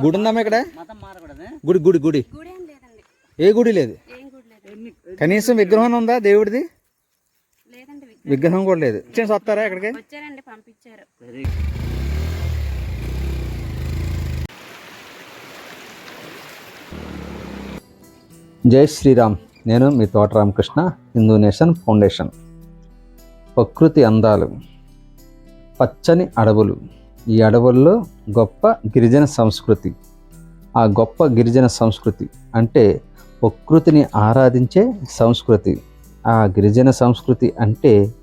గుడి ఉందమ్మా ఇక్కడ? మతం మారకూడదు? గుడి గుడి గుడి. గుడి ఏం లేదండి ఏ గుడి లేదు? ఏం గుడి లేదు. ఎన్ని కనీసం విగ్రహం ఉందా దేవుడిది? లేదండి విగ్రహం. విగ్రహం కూడా లేదు. క్రిస్టియన్స్ వస్తారా ఇక్కడికి? వచ్చారండి పంపించారు. వెరీ జై శ్రీరామ్. నేను మీ తోట రామకృష్ణ హిందూ నేషన్ ఫౌండేషన్. ప్రకృతి అందాలు పచ్చని అడవులు ఈ అడవుల్లో గొప్ప గిరిజన సంస్కృతి. ఆ గొప్ప గిరిజన సంస్కృతి అంటే ప్రకృతిని ఆరాధించే సంస్కృతి. ఆ గిరిజన సంస్కృతి అంటే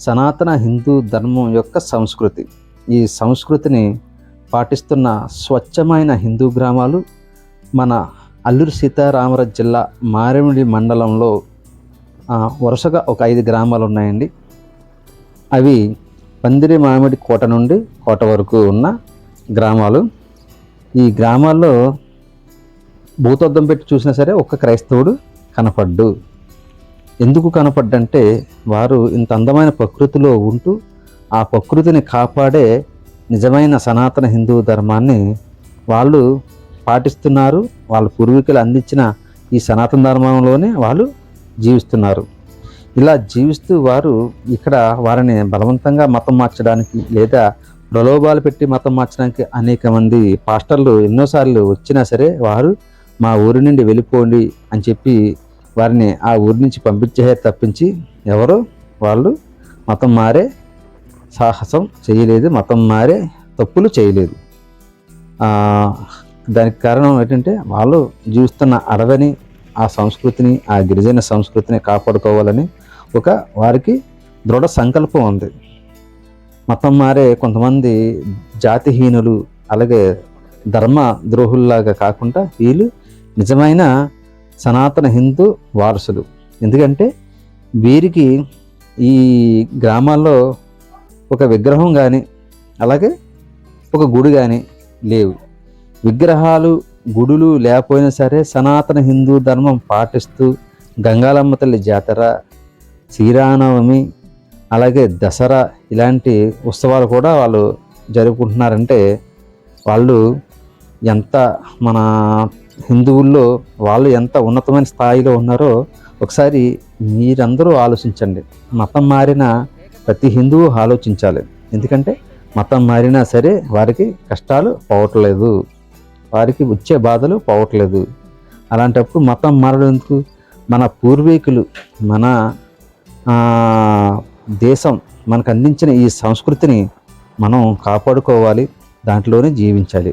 సనాతన హిందూ ధర్మం యొక్క సంస్కృతి. ఈ సంస్కృతిని పాటిస్తున్న స్వచ్ఛమైన హిందూ గ్రామాలు మన అల్లూరు సీతారామర జిల్లా మారేమిడి మండలంలో వరుసగా ఒక ఐదు గ్రామాలు ఉన్నాయండి. అవి పందిరి మామిడి కోట నుండి కోట వరకు ఉన్న గ్రామాలు. ఈ గ్రామాల్లో భూతద్దం పెట్టి చూసినా సరే ఒక్క క్రైస్తవుడు కనపడ్డు. ఎందుకు కనపడ్డంటే వారు ఇంత అందమైన ప్రకృతిలో ఉంటూ ఆ ప్రకృతిని కాపాడే నిజమైన సనాతన హిందూ ధర్మాన్ని వాళ్ళు పాటిస్తున్నారు. వాళ్ళ పూర్వీకులు అందించిన ఈ సనాతన ధర్మంలోనే వాళ్ళు జీవిస్తున్నారు. ఇలా జీవిస్తూ వారు ఇక్కడ వారిని బలవంతంగా మతం మార్చడానికి లేదా ప్రలోభాలు పెట్టి మతం మార్చడానికి అనేక మంది పాస్టర్లు ఎన్నోసార్లు వచ్చినా సరే వారు మా ఊరి నుండి వెళ్ళిపోండి అని చెప్పి వారిని ఆ ఊరి నుంచి పంపించే తప్పించి ఎవరు వాళ్ళు మతం మారే సాహసం చేయలేదు మతం మారే తప్పులు చేయలేదు. దానికి కారణం ఏంటంటే వాళ్ళు జీవిస్తున్న అడవిని ఆ సంస్కృతిని ఆ గిరిజన సంస్కృతిని కాపాడుకోవాలని ఒక వారికి దృఢ సంకల్పం ఉంది. మతం మారే కొంతమంది జాతిహీనులు అలాగే ధర్మ ద్రోహుల్లాగా కాకుండా వీళ్ళు నిజమైన సనాతన హిందూ వారసులు. ఎందుకంటే వీరికి ఈ గ్రామాల్లో ఒక విగ్రహం కానీ అలాగే ఒక గుడి కానీ లేవు. విగ్రహాలు గుడులు లేకపోయినా సరే సనాతన హిందూ ధర్మం పాటిస్తూ గంగాలమ్మ తల్లి జాతర శ్రీరామనవమి అలాగే దసరా ఇలాంటి ఉత్సవాలు కూడా వాళ్ళు జరుపుకుంటున్నారంటే వాళ్ళు ఎంత మన హిందువుల్లో వాళ్ళు ఎంత ఉన్నతమైన స్థాయిలో ఉన్నారో ఒకసారి మీరందరూ ఆలోచించండి. మతం మారిన ప్రతి హిందువు ఆలోచించాలి. ఎందుకంటే మతం మారినా సరే వారికి కష్టాలు పోవట్లేదు. వారికి వచ్చే బాధలు పోవట్లేదు. అలాంటప్పుడు మతం మారడం మన పూర్వీకులు మన దేశం మనకు అందించిన ఈ సంస్కృతిని మనం కాపాడుకోవాలి దాంట్లోనే జీవించాలి.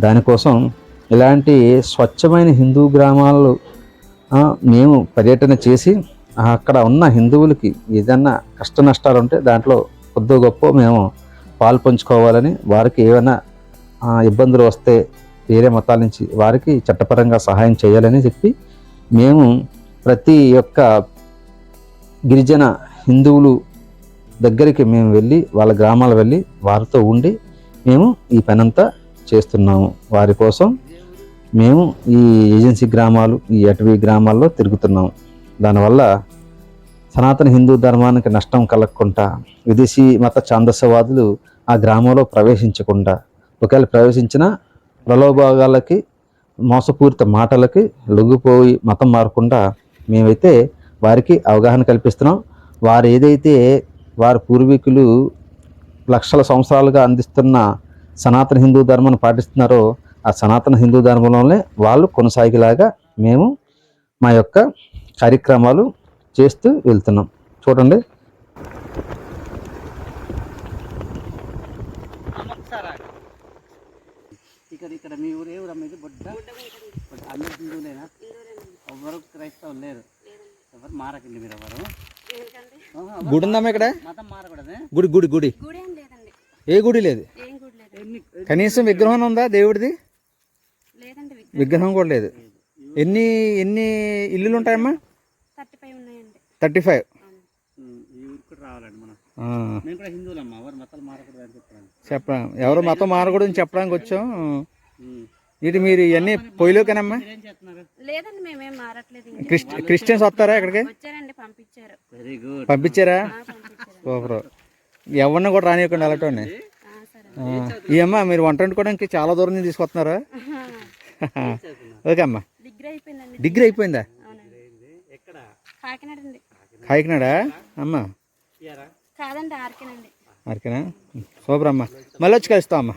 దానికోసం ఇలాంటి స్వచ్ఛమైన హిందూ గ్రామాలు మేము పర్యటన చేసి అక్కడ ఉన్న హిందువులకి ఏదన్నా కష్ట నష్టాలు ఉంటే దాంట్లో కొద్ది గొప్ప మేము పాలు పంచుకోవాలని వారికి ఏమైనా ఇబ్బందులు వస్తే వేరే మతాల నుంచి వారికి చట్టపరంగా సహాయం చేయాలని చెప్పి మేము ప్రతి ఒక్క గిరిజన హిందువులు దగ్గరికి మేము వెళ్ళి వాళ్ళ గ్రామాలు వెళ్ళి వారితో ఉండి మేము ఈ పనంతా చేస్తున్నాము. వారి కోసం మేము ఈ ఏజెన్సీ గ్రామాలు ఈ అటవీ గ్రామాల్లో తిరుగుతున్నాము. దానివల్ల సనాతన హిందూ ధర్మానికి నష్టం కలగకుండా విదేశీ మత ఛాందసవాదులు ఆ గ్రామంలో ప్రవేశించకుండా ఒకవేళ ప్రవేశించిన ప్రలోభాగాలకి మోసపూరిత మాటలకి లొంగిపోయి మతం మారకుండా మేమైతే వారికి అవగాహన కల్పిస్తున్నాం. వారు ఏదైతే వారి పూర్వీకులు లక్షల సంవత్సరాలుగా అందిస్తున్న సనాతన హిందూ ధర్మాన్ని పాటిస్తున్నారో ఆ సనాతన హిందూ ధర్మంలోనే వాళ్ళు కొనసాగేలాగా మేము మా యొక్క కార్యక్రమాలు చేస్తూ వెళ్తున్నాం. చూడండి. ఇక్కడ ఇక్కడ మీ ఊరు ఏ ఊరు అమ్మ ఇది? బొడ్డ. అందరు హిందువులేనా? ఎవరు క్రైస్తవులు లేరు. మారకండి మీరు ఎవరు? ఏంటండి? ఆహా, గుడి ఉందమ్మా ఇక్కడ? మతం మారకూడదు. గుడి గుడి గుడి. గుడి ఏం లేదండి. ఏ గుడి లేదు? ఏం గుడి లేదు. ఎన్ని కనీసం విగ్రహం ఉందా దేవుడిది? లేదండి విగ్రహం. కూడా లేదు. ఎన్ని ఎన్ని ఇల్లులు ఉంటాయమ్మా? థర్టీ ఫైవ్ చెప్ప ఎవరు మతం మారకూడదని చెప్పడానికి వచ్చాం. ఇటు మీరు ఇవన్నీ పొయ్యిలోకేనమ్మా? లేదండి మేమేం మారట్లేదు క్రిస్టియన్స్ వస్తారా ఇక్కడికి? వచ్చారండి పంపించారు. వెరీ గుడ్ పంపించారా? ఆ, పంపించారు. సూపర్. ఎవరిని కూడా రానివ్వకండి అలాంటి ఆ, సరే. ఈ అమ్మ మీరు వంట వండుకోవడానికి చాలా దూరం నుంచి తీసుకొస్తున్నారా? ఓకే అమ్మా. డిగ్రీ అయిపోయిందా? అవునండి. ఎక్కడ? కాకినాడ? అమ్మ. కాదండి ఆర్కేనండి. అరికేనా సూపర్ అమ్మా మళ్ళీ వచ్చి కలుస్తాం అమ్మా